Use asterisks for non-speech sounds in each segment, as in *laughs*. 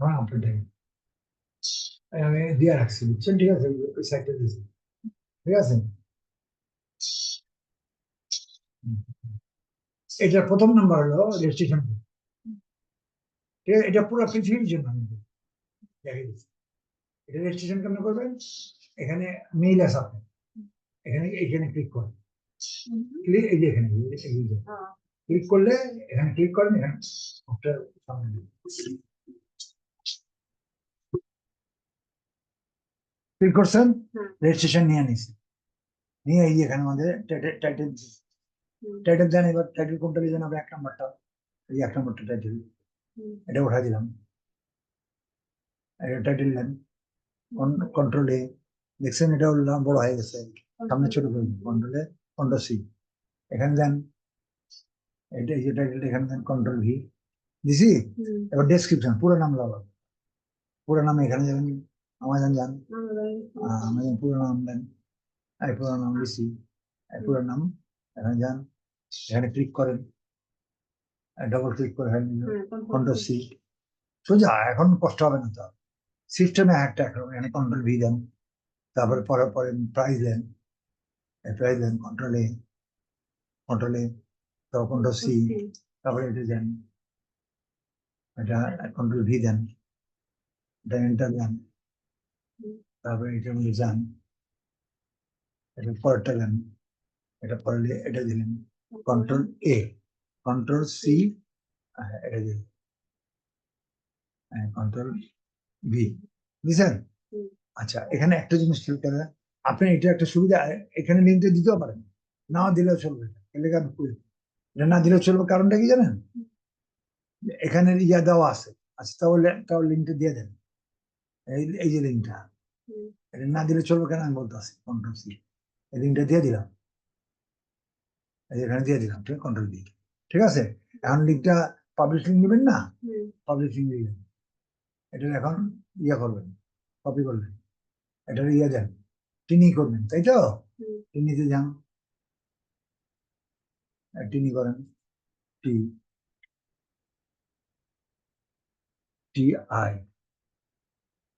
হ্যাঁ আপনারটাই আমি দিয়ে রাখছি বুঝছেন? ঠিক আছে? ওই সাইডটা দিয়েছি ঠিক আছে? হুম। প্রথম নাম্বার হলো রেজিস্ট্রেশন এটা পুরো পৃথিবীর জন্য আমি বলছি। দিচ্ছি এটা রেজিস্ট্রেশন কেমন করবেন? এখানে মেইল আছে আপনার। এখানে এখানে ক্লিক করেন। ক্লিক এই যে এখানে এই হ্যাঁ। ক্লিক করলে এখানে ক্লিক করেন এখানে সামনে ক্লিক করছেন রেজিস্ট্রেশন নিয়ে নিছি নিয়ে এই এখানে আমাদের টাইটেল টাইটেল দেন এবার টাইটেল কোনটা দিলেন আমরা এক নাম্বারটা। এই এক নাম্বারটা টাইটেল এটা উঠা দিলাম। এটা টাইটেল দেন কন্ট্রোল এ দেখছেন এটা বড় হয়ে গেছে। সামনে ছোট করে কন্ট্রোল এ কন্ট্রোল সি এখানে দেন। এটা এই যে টাইটেল এখানে দেন কন্ট্রোল ভি দিছি? এবার ডেসক্রিপশন পুরো নাম লাগাবো। পুরো নাম এখানে যাবেন আমাজন যান আমাজন পুরো নাম দেন এই পুরো নাম লিখছি এই পুরো নাম এখানে যান এখানে ক্লিক করেন। ডবল ক্লিক করে এখানে কন্ট্রোল সি সোজা এখন কষ্ট হবে না তো। সিস্টেমে একটা এখন এখানে কন্ট্রোল ভি দেন। তারপরে পরে পরে প্রাইস দেন। প্রাইস দেন কন্ট্রোল এ কন্ট্রোল এ তারপর কন্ট্রোল সি তারপরে এটা দেন। এটা কন্ট্রোল ভি দেন। এটা এন্টার দেন। হুম। তারপরে এটার মধ্যে যান এটা পরেরটা দেন এটা পরে এটা দিলেন কন্ট্রোল এ কন্ট্রোল সি এটা দিলেন কন্ট্রোল ভি বুঝছেন? আচ্ছা এখানে একটা জিনিস খেয়াল করে আপনি এটা একটা সুবিধা এখানে লিঙ্কটা দিতেও পারেন। না দিলেও চলবে এটা এলে করি। এটা না দিলেও চলবে কারণটা কি জানেন? এখানে ইয়া দেওয়া আছে আচ্ছা তাহলে তাও লিঙ্কটা দিয়ে দেন। এই এই যে লিঙ্কটা। এটা না দিলে চলবে কেন? আমি বলতে আসি কন্ট্রোল সি এই লিঙ্কটা দিয়ে দিলাম। এই এখানে দিয়ে দিলাম ঠিক কন্ট্রোল ডি ঠিক আছে? এখন লিঙ্কটা পাবলিশ লিঙ্ক নেবেন না? পাবলিশ লিঙ্ক দিলেন এটা এখন ইয়া করবেন কপি করবেন। এটার ইয়ে দেন টিনি করবেন তাই তো। টিনিতে যান। টিনি করেন টি টি আই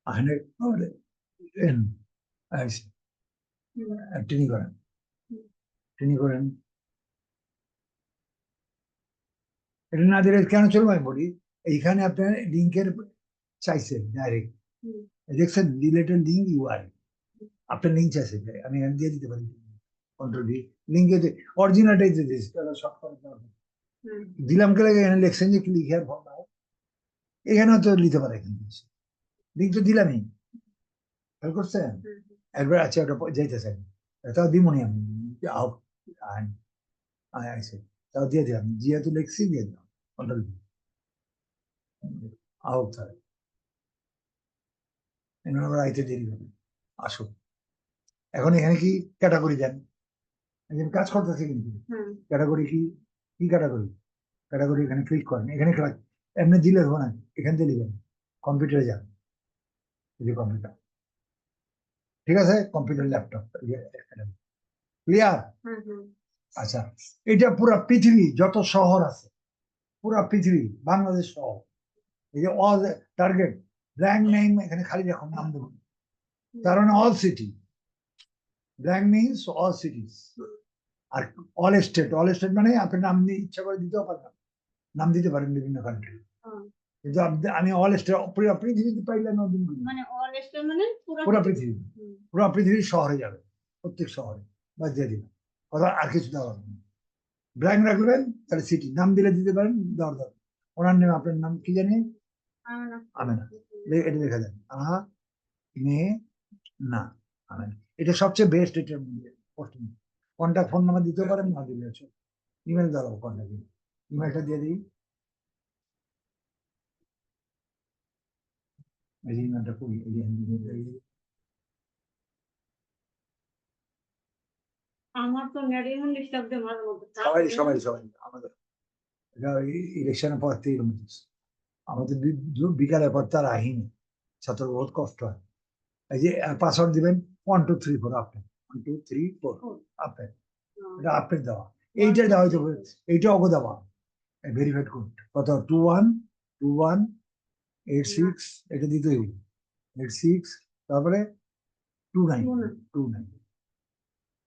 আহনে আর টিনি করেন হুম। করেন এটা না দিলে কেন চলবে? আমি বলি এইখানে আপনার লিঙ্কের চাইছেন ডাইরেক্ট। দেখছেন রিলেটেড লিঙ্ক ইউআর আপনার লিঙ্ক চাইছে আমি এখানে দিয়ে দিতে পারি। কন্ট্রোল ডি লিঙ্কে অরিজিনালটাই দিয়ে দিয়েছি তাহলে শর্ট করে দিলাম কে লাগে এখানে লিখছেন যে ক্লিক হেয়ার ফর এখানেও তো নিতে পারে এখানে। লিঙ্ক তো দিলামই। খেয়াল করছেন একবার আচ্ছা ওটা প- যাইতেছে তাও দিমনি আমি আয় আইসে তাও দিয়ে দিলাম যেহেতু লিখছি দিয়ে দিলাম কন্ট্রোল আও তাহলে আবার আইতে দেরি হবে আসো এখন এখানে কি ক্যাটাগরি দেন এখানে কাজ করতেছে কিন্তু ক্যাটাগরি কি কি ক্যাটাগরি ক্যাটাগরি এখানে ক্লিক করেন এখানে এমনি দিলে হবে না এখান থেকে লিখবেন কম্পিউটারে যান যে কম্পিউটার ঠিক আছে? কম্পিউটার ল্যাপটপ ক্লিয়ার আচ্ছা এটা পুরো পৃথিবী যত শহর আছে পুরো পৃথিবী বাংলাদেশ শহর এই যে অল টার্গেট ব্ল্যাঙ্ক নেম এখানে খালি দেখুন নাম দেবুন তার মানে all city blank means all cities আর অল স্টেট অল স্টেট মানে আপনি নাম দিয়ে ইচ্ছা করে দিতেও পারেন নাম দিতে পারেন বিভিন্ন কান্ট্রি। কিন্তু আমি অল স্টেট পুরো পৃথিবীতে পাইলে নতুন মানে। অল স্টার মানে পুরো পৃথিবী। পুরো পৃথিবীর শহরে যাবে প্রত্যেক শহরে বাস দিয়ে দিলাম। কথা আর কিছু দেওয়া হবে না ব্ল্যাঙ্ক রাখবেন তাহলে সিটি নাম দিলে দিতে পারেন দেওয়ার দরকার ওনার নাম আপনার নাম কি জানি? আমেনা। আমেনা। এটা লেখা দেন আ মে না আমেনা। এটা সবচেয়ে বেস্ট এটার মধ্যে কন্ট্যাক্ট ফোন নাম্বার দিতে পারেন না দিলে আছে ইমেল দাও কন্ট্যাক্ট ইমেলটা দিয়ে দিই। এই যে এই যে- আমার তো ডিস্টার্ব দেয় মাঝে মধ্যে সবাই সবাই সবাই আমাদের এটা ইলেকশনের পর থেকে আমাদের দু- বিকালের পর তার আহিনি ছাত্র বহুত কষ্ট হয় এই যে পাসওয়ার্ড দিবেন ওয়ান টু থ্রি ফোর আপনি ওয়ান টু থ্রি ফোর আপনি এটা আপনি দেওয়া এইটা দেওয়া হয়তো এইটা অগো দেওয়া ভেরিফাইড কোড কত two one two one eight six এটা দিতে হইব এইট সিক্স তারপরে টু নাইন টু নাইন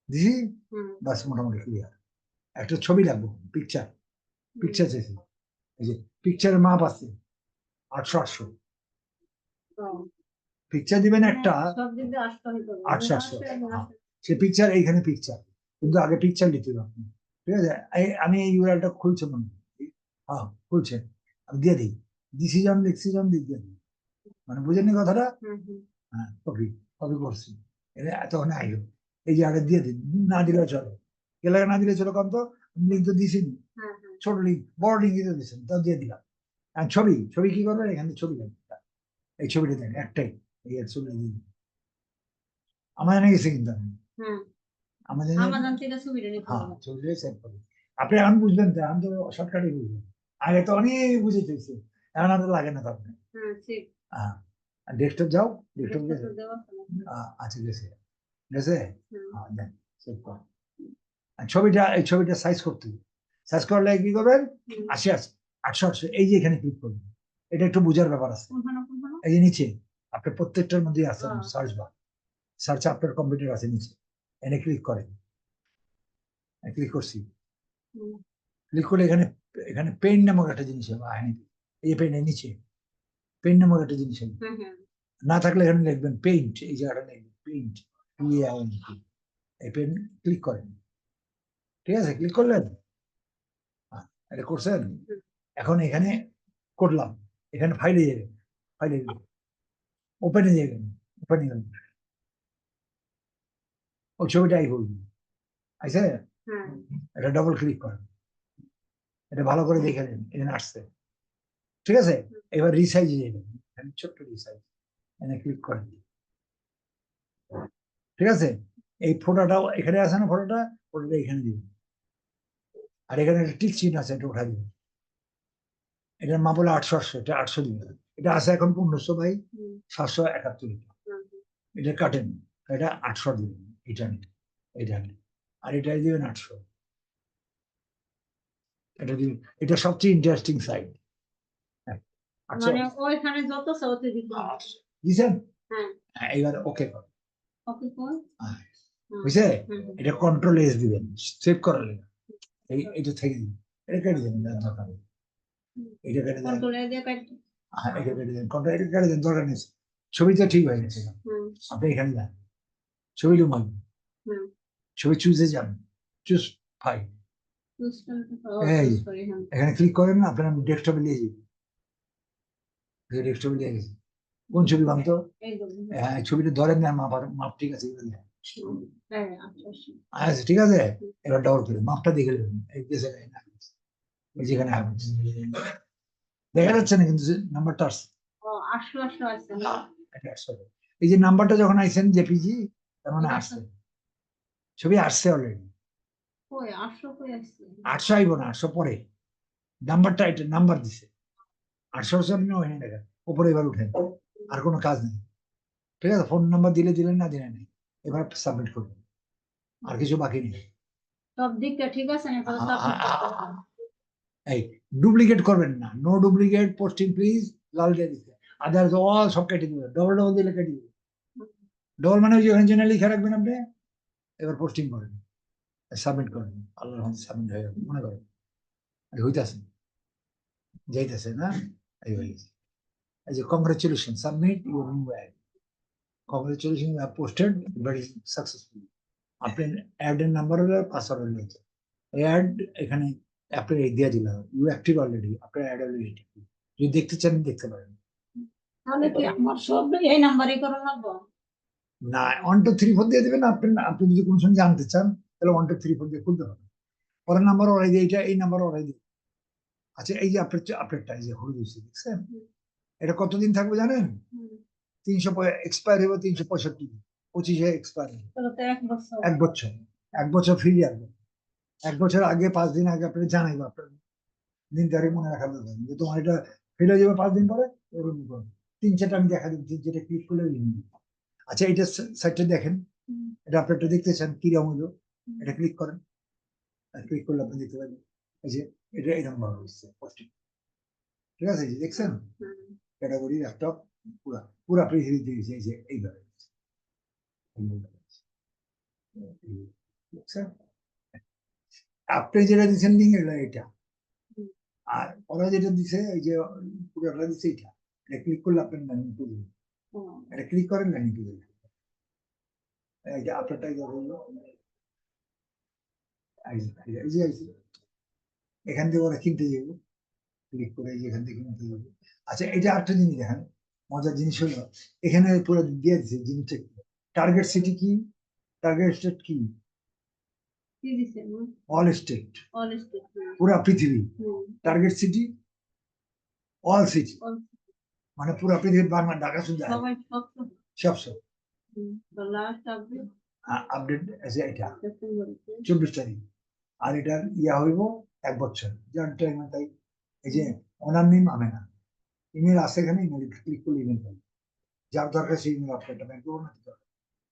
দিছি বাস মোটামুটি ক্লিয়ার একটা ছবি লাগবো পিকচার পিকচার চাইছি। এই যে পিকচারের মাপ আছে আটশো আটশো। পিকচার দিবেন একটা আসতে হইতো আটশো, আটশো, হ্যাঁ। সে পিকচার এইখানে পিকচার কিন্তু আগে পিকচার নিতে হবে আপনি। ঠিক আছে? আমি এই ইউআরএলটা খুলছে মনে হয়। হ্যাঁ খুলছে। আমি দিয়ে দিই। ডিসিশন ডিসিশন দিয়ে মানে বুঝেননি কথাটা? হ্যাঁ কপি কপি করছি। এটা তখন আইলো এই যে আগে দিয়ে দিন না দিলেও চলো। এলাকা না দিলে চলো কম তো? লিঙ্ক তো দিছিনি হ্যাঁ হ্যাঁ। ছোট লিঙ্ক বড় লিঙ্ক দিতে দিয়েছেন তাও দিয়ে দিলাম। আর ছবি ছবি কি করবেন এখানে ছবি লাগবে। এই ছবিটা দেন একটাই। এই এক ছবি দিয়ে দিন আমার জানা গেছে কিন্তু আমি আমাদের হ্যাঁ ছবিটাই সেভ করবে। আপনি এখন বুঝবেন তো আমি তো শর্টকাটে বুঝবেন। আগে তো অনেক বুঝে চেয়েছি এখন আর লাগে না তো আপনি হ্যাঁ ঠিক। হ্যাঁ ডেস্কটপ যাও ডেস্কটপ গেছে আছে আচ্ছা গেছে। গেছে? হ্যাঁ। দেন সেভ কর। আর ছবিটা এই ছবিটা সাইজ করতে সাইজ করলে কি করবেন। আশি আটশো আটশো এই যে এখানে ক্লিক করবেন। এটা একটু বোঝার ব্যাপার আছে। এই যে নিচে আপনার প্রত্যেকটার মধ্যে আছে। সার্চ বার সার্চ আপনার কম্পিউটার আছে নিচে। এনে ক্লিক করেন। ক্লিক করছি। ক্লিক করলে এখানে এখানে পেন নামক একটা জিনিস হবে আইনি এই পেনের নিচে। পেন নামক একটা জিনিস না থাকলে এখানে লিখবেন পেইন্ট এই জায়গাটা লিখবেন পেইন্ট এই পেন ক্লিক করেন। ঠিক আছে? ক্লিক করলেন? হ্যাঁ, এটা করছেন? এখন এখানে করলাম। এখানে ফাইলে যাবেন। ফাইলে যাবেন। ওপেনে যাবেন। ওপেনে যাবেন। ওই ছবিটাই করবেন আছে হ্যাঁ এটা ডবল ক্লিক করেন। এটা ভালো করে দেখে নেন। এখানে আসছে। ঠিক আছে? এবার রিসাইজে যাবেন এখানে ছোট্ট রিসাইজ এখানে ক্লিক করেন ঠিক আছে? এই ফটোটাও এখানে আছে না ফটোটা ফটোটা এখানে দিবেন আর এখানে একটা টিক চিহ্ন আছে এটা উঠা দিবেন এটার মাপ হলো আটশো আটশো এটা আটশো দিবেন এটা আছে এখন পনেরোশো বাই সাতশো একাত্তর। এটা কাটেন এটা আটশো দিবেন এটা নিন। এটা নিন। আর এটা দিবেন আটশো। এটা দিবেন। এটা সবচেয়ে ইন্টারেস্টিং সাইড মানে ওইখানে যত সৌতে দিতে হবে। আটশো। দিছেন? হ্যাঁ। হ্যাঁ এবার ওকে কর ওকে কোন হ্যাঁ। বুঝছে। এটা কন্ট্রোল এস দিবেন সেভ এই এটা থেকে দিন এটা কেটে দেন দরকার নেই। এটা কেটে দেন। কন্ট্রোল দিয়ে কাটতে হ্যাঁ এটা কেটে দেন। কন্ট্রোল এটা কেটে দেন দরকার নেই। ছবি তো ঠিক হয়ে গেছে। আপনি এখানে যান। ছবি লুমাই ছবি চুজে যান। চুজ ফাইল এই। হ্যাঁ। এখানে ক্লিক করেন আপনার ডেস্কটপে নিয়ে যাবেন গেছে। কোন ছবি বাম তো? হ্যাঁ ছবিটা ধরেন না মাপ মাপ ঠিক আছে হ্যাঁ আচ্ছা আচ্ছা। আচ্ছা ঠিক আছে? এবার ডবল করে মাপটা দেখে যেখানে হবে। দেখা যাচ্ছে না কিন্তু নাম্বারটা আসছে। এই যে নাম্বারটা যখন আইছেন জেপিজি তার মানে আসছে। ছবি আসছে অলরেডি আটশো আইব না আটশো পরে। নাম্বারটা এটা নাম্বার দিছে। আটশো আটশো আপনি ওখানে দেখেন উপরে এবার উঠেন আর কোনো কাজ নেই। ঠিক আছে ফোন নাম্বার দিলে দিলেন না দিলে নেই। এবার সাবমিট করবেন আর কিছু বাকি নেই। সব দিকটা ঠিক আছে। এই ডুপ্লিকেট করবেন না। নো ডুপ্লিকেট পোস্টিং প্লিজ লাল দিয়ে দিতে। আদার্স অল সব কেটে দিবে। ডবল ডবল দিলে কেটে দিবে। ডবল মানে ওই যে ওখানে জেনে লিখে রাখবেন আপনি। এবার পোস্টিং করেন। সাবমিট করেন। আল্লাহর সাবমিট হয়ে যাবে মনে করেন এই হইতাছে। যাইতেছে না? হয়ে গেছে এই যে congratulation submit your new ad congratulation you have posted successful আপনি অ্যাড এর নাম্বার হলে পাসওয়ার্ড হলে অ্যাড এখানে আপনার দিয়ে দিলাম। ইউ অ্যাক্টিভ অলরেডি আপনার অ্যাড অলরেডি যদি দেখতে চান দেখতে পারেন। তাহলে কি আমার সব এই নাম্বারই করা লাগবে না ওয়ান টু থ্রি ফোর দিয়ে দেবেন। আপনি আপনি যদি কোনো সময় জানতে চান তাহলে ওয়ান টু থ্রি ফোর দিয়ে খুলতে পারেন পরের নাম্বার ওরাই দিয়ে এইটা এই নাম্বার ওরাই দিয়ে। আচ্ছা এই যে আপনার আপনারটা এই যে হলুদ হয়েছে দেখছেন? এটা কতদিন থাকবে জানেন? তিনশো এক্সপায়ার হবে তিনশো পঁয়ষট্টি পঁচিশে এক্সপায়ার এক বছর। এক বছর ফ্রি আসবে এক বছর আগে পাঁচ দিন আগে আপনাকে জানাইবো আপনার। দিন তারিখ মনে রাখা দরকার যে তোমার এটা ফেল হয়ে যাবে পাঁচ দিন পরে এরকম করো। তিন চারটা আমি দেখা দিচ্ছি যেটা ক্লিক করলে আচ্ছা এটা সাইটটা দেখেন। এটা আপনারটা দেখতে চান কীরকম হলো এটা ক্লিক করেন। ক্লিক করলে আপনি দেখতে পাবেন। এই যে এটা এরকম ভাবে হচ্ছে ঠিক আছে দেখছেন ক্যাটাগরি ল্যাপটপ পুরা পুরা পৃথিবীতে এই যে- এই যে এইভাবে। আপনি যেটা দিচ্ছেন লিঙ্ক এটা আর ওরা যেটা দিছে এই যে পুরোটা দিচ্ছে এটা এটা ক্লিক করলে আপনার পেজে যাবে। এটা ক্লিক করেন পেজে যাবে। এই যে আপনারটা এই যে এখান থেকে ওরা কিনতে যাবে। ক্লিক করে এখান থেকে কিনতে যাবে। আচ্ছা এটা আরেকটা জিনিস দেখেন মজার জিনিস হলো এখানে পুরো দিয়ে দিচ্ছে জিনিসটা টার্গেট সিটি কি? টার্গেট স্টেট কি? কি অল স্টেট অল পুরা পৃথিবী। টার্গেট সিটি অল সিটি মানে পুরা পৃথিবী বাংলা ঢাকা শুধু সব সব। আপডেট আপডেট আছে এটা। চব্বিশ তারিখ। আর এটার ইয়া হইব এক বছর। তাই এই যে নেম আমি না ইমেল আছে এখানে ইমেল ক্লিক করলে ইমেল পাবেন যার দরকার সেই ইমেল আপনারটা ব্যাংকে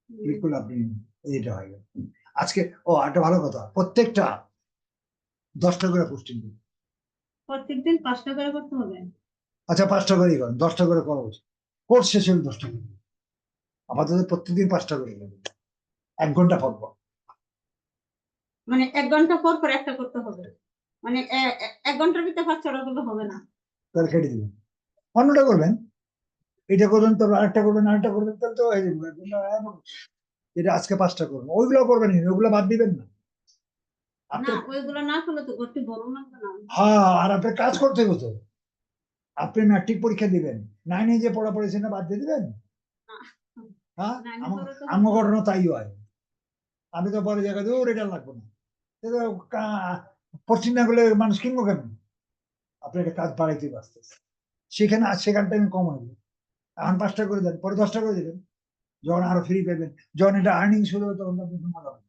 ক্লিক করলে আপনি এটা হয়ে গেল আজকে ও একটা ভালো কথা প্রত্যেকটা দশটা করে পোস্টিং দিন প্রত্যেকদিন পাঁচটা করে করতে হবে? আচ্ছা পাঁচটা করেই করেন দশটা করে করা উচিত। কোর্স শেষ দশটা করে আপাতত প্রত্যেকদিন পাঁচটা করে এক ঘণ্টা পর পর। মানে এক ঘণ্টা পর পর একটা করতে হবে। মানে এক ঘণ্টার ভিতরে পাঁচ ছটা করলে হবে না। তাহলে কেটে দিবেন অন্যটা করবেন। এটা করবেন তারপর আরেকটা করবেন আরেকটা করবেন তাহলে তো হয়ে যাবে এটা আজকে পাঁচটা করবেন ওইগুলো করবেন ওইগুলো বাদ দিবেন না। আপনি না ওইগুলো না করলে তো করতে বড় হ্যাঁ আর আপনার কাজ করতে হতো আপনি ম্যাট্রিক পরীক্ষা দিবেন। নাইনে যে পড়া পড়েছেন না বাদ দিয়ে দিবেন? হ্যাঁ নাইনে আমার- পড়া তো আমার ঘটনা তাই হয়। আমি তো পরে জায়গায় দূর এটা লাগবে না। এটা না করলে মানুষ কিনবো কেন? আপনি একটা কাজ বাড়াইতে পারতেছে সেখানে আর সেখানটা আমি কম হবে এখন পাঁচটা করে দেন পরে দশটা করে দেবেন। যখন আরও ফ্রি পাবেন যখন এটা আর্নিং শুরু হবে তখন আপনি মজা পাবেন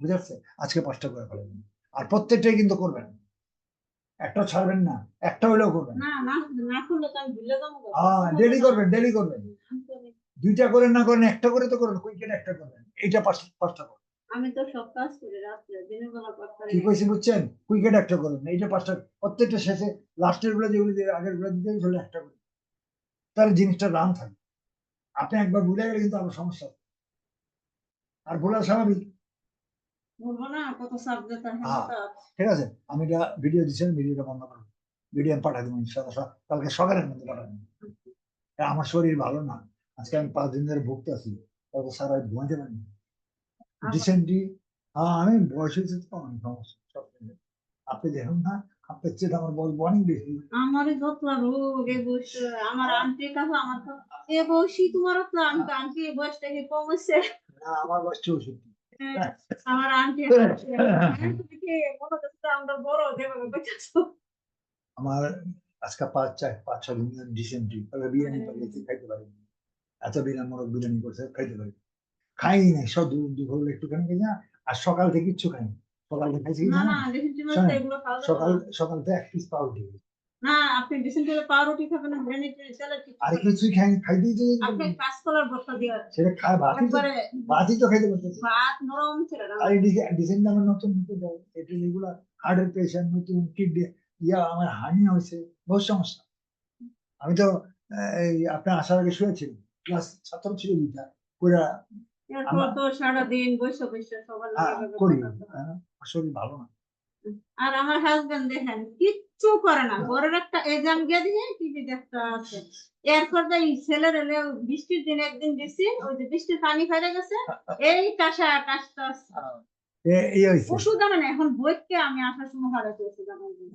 বুঝতে পারছে আজকে পাঁচটা করে ফেলেন। আর প্রত্যেকটাই কিন্তু করবেন। একটা ছাড়বেন না একটা হলেও করবেন। ভুলে। হ্যাঁ ডেলি করবেন ডেলি করবেন। দুইটা করেন না করেন একটা করে তো করেন কুইকেট একটা করবেন? এইটা পাঁচ- পাঁচটা করবেন আমি তো সব কাজ করি রাত্রে দিনের বেলা কি কইছি বুঝছেন? কুইকেট একটা এইটা পাঁচটা প্রত্যেকটা শেষে লাস্টেরগুলো যেগুলো দিয়ে আগেরগুলো দিতে সেগুলো একটা করে। তাহলে জিনিসটা রান থাকে। আপনি একবার ভুলে গেলে কিন্তু আবার সমস্যা আর ভোলা স্বাভাবিক। আছে হ্যাঁ। ঠিক আছে আমি এটা ভিডিও দিচ্ছেন ভিডিওটা বন্ধ করুন ভিডিও আমি পাঠাই দেবো কালকে সকালের মধ্যে পাঠাই আমার শরীর ভালো না। আজকে আমি পাঁচ দিন ধরে ভুগতে আছি। তারপর সারা রাত ঘুমাইতে পারিনি আমার- রিসেন্টলি হ্যাঁ আমি বয়স হয়েছে তো অনেক সমস্যা সব। আপনি দেখুন না আপনার চেয়ে আমার বয়স অনেক বেশি। যতলা রোগ এ বয়স আমার আন্টি কাছে আমার তো এ বয়সী তোমার আমি আন্টি এই বয়সটা কি কম হচ্ছে আমার বয়স চৌষট্টি। আমার আন্টি *laughs* তুমি কি মনে করছ আমরা বড় বলছো আমার আজকে পাঁচ চার পাঁচ ছ দিন ডিসেন্ট্রি বিরিয়ানি পাঠিয়েছি খাইতে পারি এত বিরিয়ানি মোরগ বিরিয়ানি করছে খাইতে পারি খাই নাই সব দুপুর একটুখানি খাই না আর সকাল থেকে কিচ্ছু খাইনি। সকাল থেকে খাইছি সকাল সকাল থেকে এক পিস পাউরুটি না আপনি পাউরুটি খাবেন না কিছু আর খাই তো আপনি কাঁচকলার ভর্তা দিয়ে সেটা খায় ভাতই তো একবারে ভাতই তো খাইতে পারতেছি। ভাত নরম ছিল আর ডিসেন্ট আমার নতুন নতুন এটা এগুলা হার্টের পেশেন্ট নতুন কিডনি ইয়া আমার হানি হয়েছে বহু সমস্যা। আমি তো এই আপনার আসার আগে শুয়েছিলাম ক্লাস ছাত্র ছিল দুইটা পুরা সারাদিন বসে বসে সবার করি কথা বলা। আহ, আমার শরীর ভালো না। আর আমার হাজবেন্ড দেখেন কিচ্ছু করে না। ঘরের একটা এক্সাম গিয়ে দিয়ে টিভি দেখতে আছে এরপর এই ছেলের এলে বৃষ্টির দিন একদিন দিছি ওই যে বৃষ্টির পানি ফেলে গেছে এই ওষুধ আনে এখন বইকে আমি আসার সময় হারাতে ওষুধ আনার জন্য।